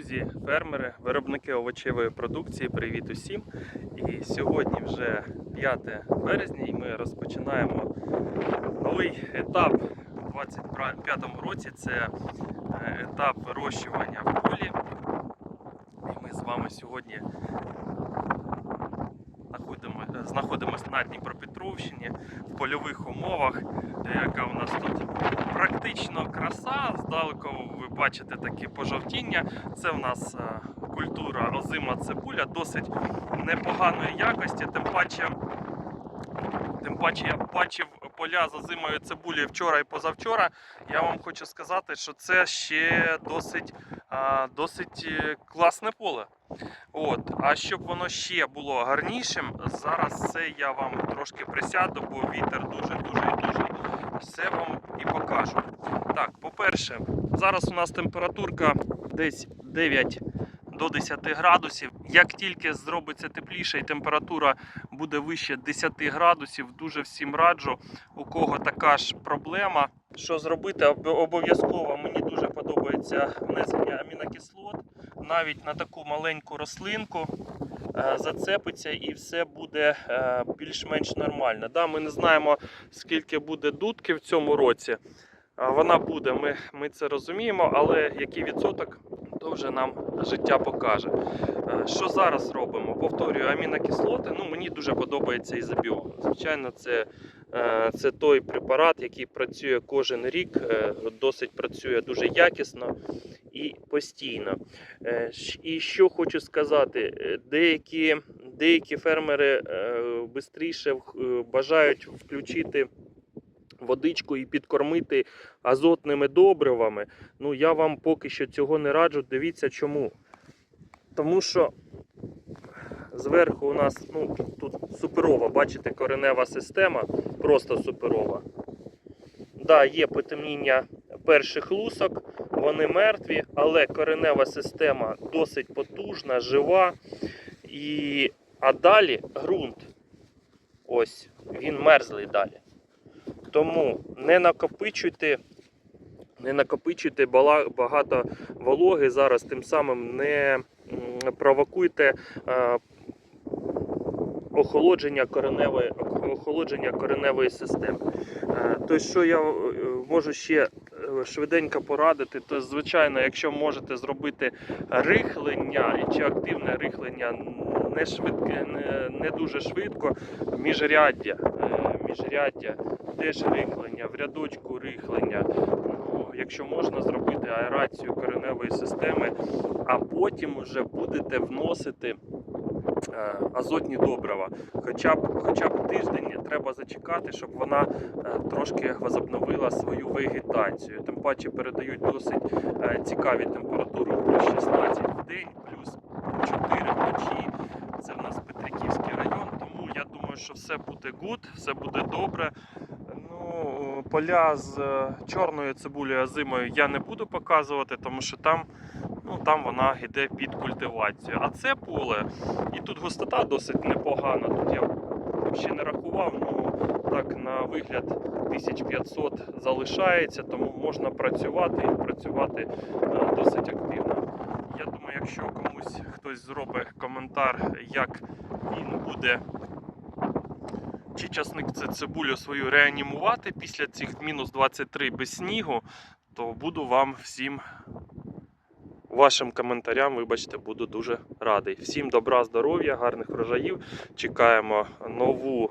Друзі, фермери, виробники овочевої продукції, привіт усім! І сьогодні вже 5 березня і ми розпочинаємо новий етап у 2025 році. Це е, етап вирощування в полі. І ми з вами сьогодні знаходимося на Дніпропетровщині в польових умовах, яка у нас тут практично краса. Здалеку ви бачите такі пожовтіння. Це в нас е, культура озима цибуля, досить непоганої якості. Тим паче, тим паче я бачив поля з озимою цибулею вчора і позавчора. Я вам хочу сказати, що це ще досить, е, досить е, класне поле. От, а щоб воно ще було гарнішим, зараз це я вам трошки присяду, бо вітер дуже дуже все вам і покажу. Так, по-перше, зараз у нас температурка десь 9 до 10 градусів. Як тільки зробиться тепліше і температура буде вище 10 градусів, дуже всім раджу, у кого така ж проблема. Що зробити? Об- Обов'язково мені дуже подобається внесення амінокислот. Навіть на таку маленьку рослинку е, зацепиться і все буде е, більш-менш нормально. Да, ми не знаємо, скільки буде дудки в цьому році. Вона буде, ми, ми це розуміємо, але який відсоток, то вже нам життя покаже. Е, Що зараз робимо? Повторюю, амінокислоти. Ну, мені дуже подобається ізобіон. Звичайно, це, це той препарат, який працює кожен рік, е, досить працює дуже якісно і постійно. Е, І що хочу сказати, е, деякі, деякі фермери швидше бажають включити водичку і підкормити азотними добривами. Ну я вам поки що цього не раджу. Дивіться чому. Тому що зверху у нас ну, тут суперова, бачите, коренева система, просто суперова. Да, є потемніння перших лусок, вони мертві, але коренева система досить потужна, жива. І... А далі ґрунт. Ось, він мерзлий далі. Тому не накопичуйте, не накопичуйте багато вологи зараз, тим самим не провокуйте е, охолодження кореневої, охолодження кореневої системи. Е, То, що я е, можу ще е, швиденько порадити, то звичайно, якщо можете зробити рихлення чи активне рихлення не швидке, не, дуже швидко, міжряддя, міжряддя, теж рихлення, в рядочку рихлення. Ну, Якщо можна зробити аерацію кореневої системи, а потім вже будете вносити азотні добрива. Хоча б, хоча б тиждень треба зачекати, щоб вона е, трошки возобновила свою вегетацію. Тим паче передають досить е, цікаві температури плюс 16 в день, плюс 4 вночі. Це в нас Петриківський район, тому я думаю, що все буде гуд, все буде добре. Ну, поля з е, чорною цибулею зимою я не буду показувати, тому що там, ну, там вона йде під культивацію. А це поле, і тут густота досить непогана. Тут я взагалі не рахував, ну так на вигляд 1500 залишається, тому можна працювати і працювати е, досить активно. Я думаю, якщо комусь хтось зробить коментар, як він буде чи часник це цибулю свою реанімувати після цих мінус 23 без снігу, то буду вам всім вашим коментарям, вибачте, буду дуже радий. Всім добра, здоров'я, гарних врожаїв. Чекаємо нову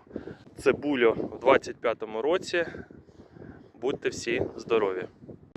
цибулю в 2025 році. Будьте всі здорові!